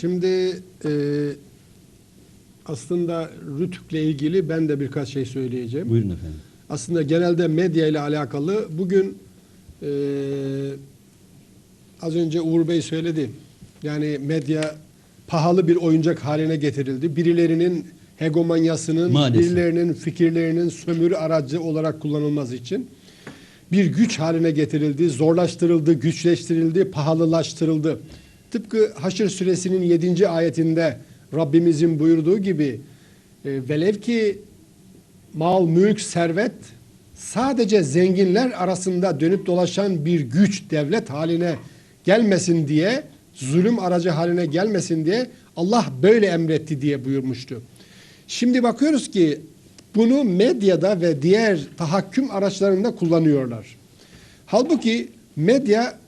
Şimdi e, aslında Rütük'le ilgili ben de birkaç şey söyleyeceğim. Buyurun efendim. Aslında genelde medya ile alakalı bugün e, az önce Uğur Bey söyledi. Yani medya pahalı bir oyuncak haline getirildi. Birilerinin hegemonyasının, Maalesef. birilerinin fikirlerinin sömürü aracı olarak kullanılması için bir güç haline getirildi, zorlaştırıldı, güçleştirildi, pahalılaştırıldı. Tıpkı Haşr suresinin 7. ayetinde Rabbimizin buyurduğu gibi e, velev ki mal, mülk, servet sadece zenginler arasında dönüp dolaşan bir güç, devlet haline gelmesin diye, zulüm aracı haline gelmesin diye Allah böyle emretti diye buyurmuştu. Şimdi bakıyoruz ki bunu medyada ve diğer tahakküm araçlarında kullanıyorlar. Halbuki medya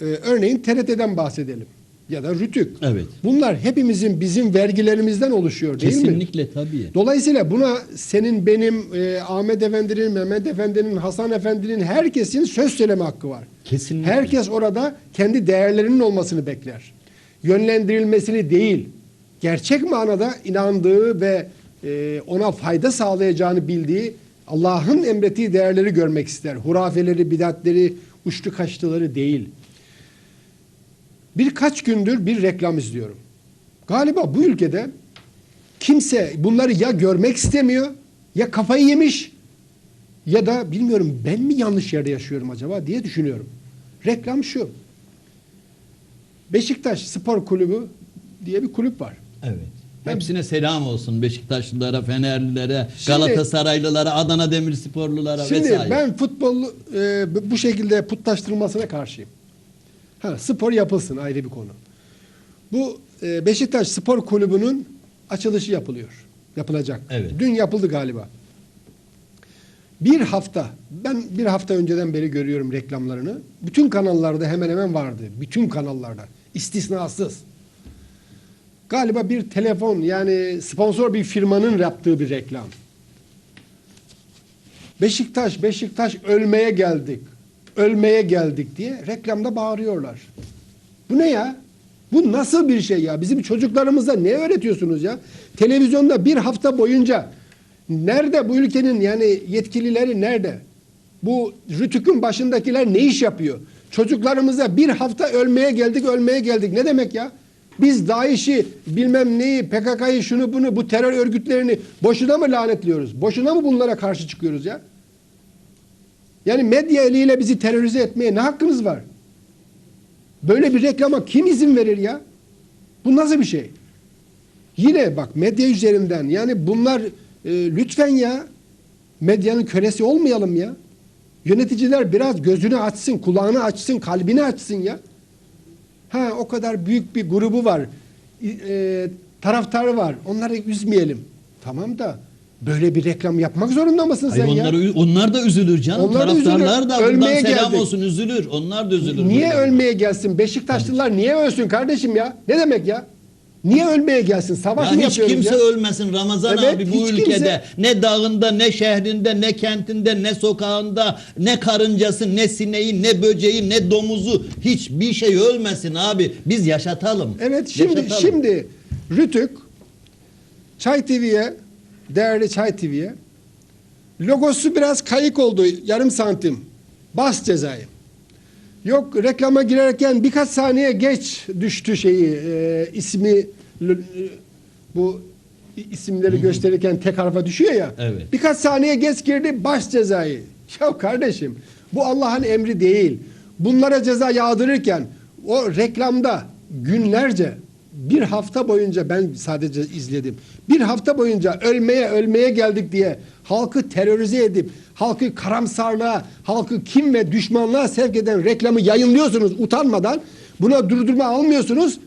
e, örneğin TRT'den bahsedelim ya da Rütük. Evet. Bunlar hepimizin bizim vergilerimizden oluşuyor değil mi? Kesinlikle tabii. Dolayısıyla buna senin, benim, e, Ahmet Efendi'nin, Mehmet Efendi'nin, Hasan Efendi'nin herkesin söz söyleme hakkı var. Kesinlikle. Herkes orada kendi değerlerinin olmasını bekler. Yönlendirilmesini değil, gerçek manada inandığı ve e, ona fayda sağlayacağını bildiği Allah'ın emrettiği değerleri görmek ister. Hurafeleri, bidatleri, uçtu kaçtıları değil. Birkaç gündür bir reklam izliyorum. Galiba bu ülkede kimse bunları ya görmek istemiyor ya kafayı yemiş ya da bilmiyorum ben mi yanlış yerde yaşıyorum acaba diye düşünüyorum. Reklam şu. Beşiktaş Spor Kulübü diye bir kulüp var. Evet. Hepsine selam olsun. Beşiktaşlılara, Fenerlilere, Şimdi- Galatasaraylılara, Adana Demirsporlulara Şimdi vesaire. ben futbol e, bu şekilde putlaştırılmasına karşıyım. Ha, spor yapılsın ayrı bir konu. Bu e, Beşiktaş Spor Kulübü'nün açılışı yapılıyor. Yapılacak. Evet. Dün yapıldı galiba. Bir hafta, ben bir hafta önceden beri görüyorum reklamlarını. Bütün kanallarda hemen hemen vardı. Bütün kanallarda. istisnasız. Galiba bir telefon yani sponsor bir firmanın yaptığı bir reklam. Beşiktaş, Beşiktaş ölmeye geldik. Ölmeye geldik diye reklamda bağırıyorlar. Bu ne ya? Bu nasıl bir şey ya? Bizim çocuklarımıza ne öğretiyorsunuz ya? Televizyonda bir hafta boyunca nerede bu ülkenin yani yetkilileri nerede? Bu rütükün başındakiler ne iş yapıyor? Çocuklarımıza bir hafta ölmeye geldik, ölmeye geldik. Ne demek ya? Biz DAEŞ'i, bilmem neyi, PKK'yı, şunu bunu, bu terör örgütlerini boşuna mı lanetliyoruz? Boşuna mı bunlara karşı çıkıyoruz ya? Yani medya eliyle bizi terörize etmeye ne hakkımız var? Böyle bir reklama kim izin verir ya? Bu nasıl bir şey? Yine bak medya üzerinden yani bunlar e, lütfen ya medyanın kölesi olmayalım ya. Yöneticiler biraz gözünü açsın, kulağını açsın, kalbini açsın ya. Ha o kadar büyük bir grubu var. E, taraftarı var. Onları üzmeyelim. Tamam da böyle bir reklam yapmak zorunda mısın Hayır, sen ya? onları, onlar da üzülür canım. Onlar da Taraftarlar üzülür. da buradan Ölmeye selam geldik. olsun üzülür. Onlar da üzülür. Niye buradan. ölmeye gelsin? Beşiktaşlılar niye ölsün kardeşim ya? Ne demek ya? Niye ölmeye gelsin? Savaş Ya mı hiç yapıyoruz kimse ya? ölmesin Ramazan Evet, abi bu hiç ülkede. kimse- Ne dağında, ne şehrinde, ne kentinde, ne sokağında, ne karıncası, ne sineği, ne böceği, ne domuzu hiçbir şey ölmesin abi. Biz yaşatalım. Evet şimdi Yaşatalım. şimdi Rütük Çay TV'ye değerli Çay TV'ye logosu biraz kayık oldu yarım santim. Bas cezayı. Yok reklama girerken birkaç saniye geç düştü şeyi e, ismi e, bu isimleri gösterirken tek harfa düşüyor ya. Evet. Birkaç saniye geç girdi baş cezayı. Ya kardeşim bu Allah'ın emri değil. Bunlara ceza yağdırırken o reklamda günlerce bir hafta boyunca ben sadece izledim. Bir hafta boyunca ölmeye ölmeye geldik diye halkı terörize edip halkı karamsarlığa, halkı kim ve düşmanlığa sevk eden reklamı yayınlıyorsunuz utanmadan. Buna durdurma almıyorsunuz.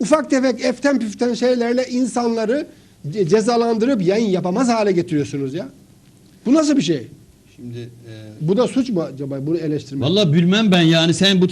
Ufak tefek eften püften şeylerle insanları ce- cezalandırıp yayın yapamaz hale getiriyorsunuz ya. Bu nasıl bir şey? Şimdi e, Bu da suç mu acaba bunu eleştirmek? Vallahi bilmem ben yani sen bu